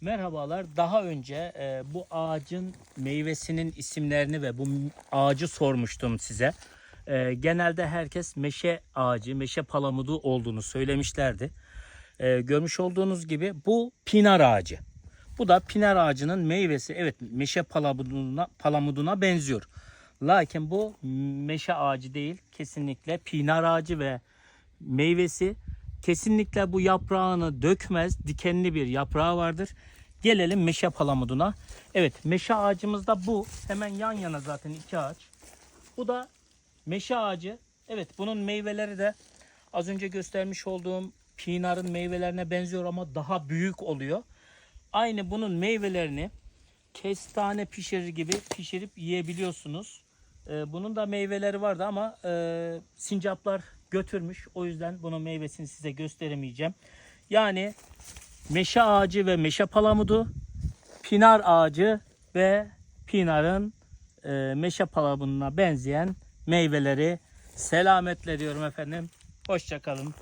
Merhabalar. Daha önce e, bu ağacın meyvesinin isimlerini ve bu ağacı sormuştum size. E, genelde herkes meşe ağacı, meşe palamudu olduğunu söylemişlerdi. E, görmüş olduğunuz gibi bu pinar ağacı. Bu da pinar ağacının meyvesi. Evet meşe palamuduna, palamuduna benziyor. Lakin bu meşe ağacı değil. Kesinlikle pinar ağacı ve meyvesi kesinlikle bu yaprağını dökmez. Dikenli bir yaprağı vardır. Gelelim meşe palamuduna. Evet meşe ağacımız da bu. Hemen yan yana zaten iki ağaç. Bu da meşe ağacı. Evet bunun meyveleri de az önce göstermiş olduğum pinarın meyvelerine benziyor ama daha büyük oluyor. Aynı bunun meyvelerini kestane pişirir gibi pişirip yiyebiliyorsunuz. Ee, bunun da meyveleri vardı ama e, sincaplar götürmüş. O yüzden bunun meyvesini size gösteremeyeceğim. Yani meşe ağacı ve meşe palamudu, pinar ağacı ve pinarın e, meşe palamuduna benzeyen meyveleri selametle diyorum efendim. Hoşçakalın.